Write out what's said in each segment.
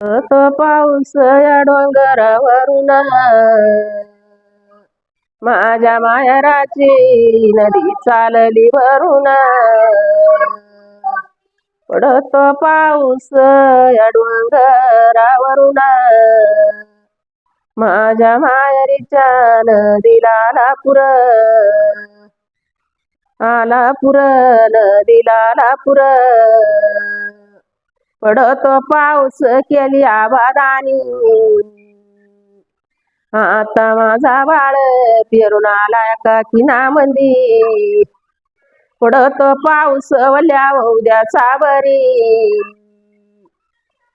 तो पाऊस या डोंगरावरून. माझ्या मायराची नदी चालली भरून पडतो पाऊस या डोंगरावरून. माझ्या मायरीच्या नदीला आला पुर आला पुर नदीला आला पुर पडतो पाऊस केली आबादानी. आता माझा बाळ पेरून आला एका किनामंदी. पडतो पाऊस वल्या उद्याचा बरी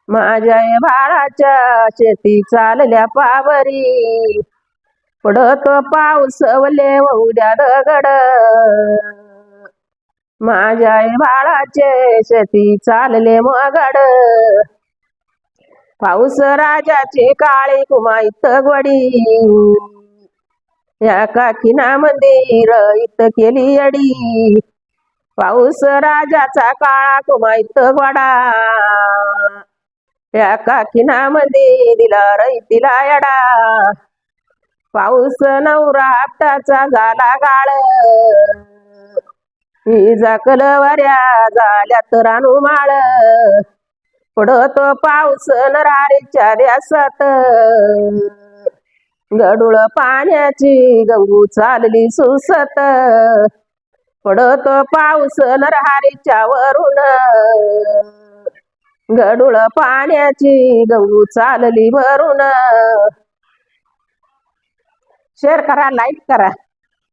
माझ्या बाळाच्या शेती चालल्या पावरी. पडतो पाऊस वले उद्या दगड. माझ्या बाळाचे शेती चालले मगड पाऊस राजाचे काळे कुमाईत गडी. या काकीना मंदिर इत केली अडी. पाऊस राजाचा काळा कुमाईत गडा. या काकीना मंदिर दिला रैतीला यडा. पाऊस नवरा आपटाचा झाला गाळ. इजा कलवऱ्या झाल्यात रानू माळ. पडतो पाऊस नरारीच्या व्यासात गडूळ पाण्याची गंगू चालली सुसत. पडतो पाऊस नरहारीच्या वरून. गडूळ पाण्याची गंगू चालली भरून शेअर करा लाईक करा.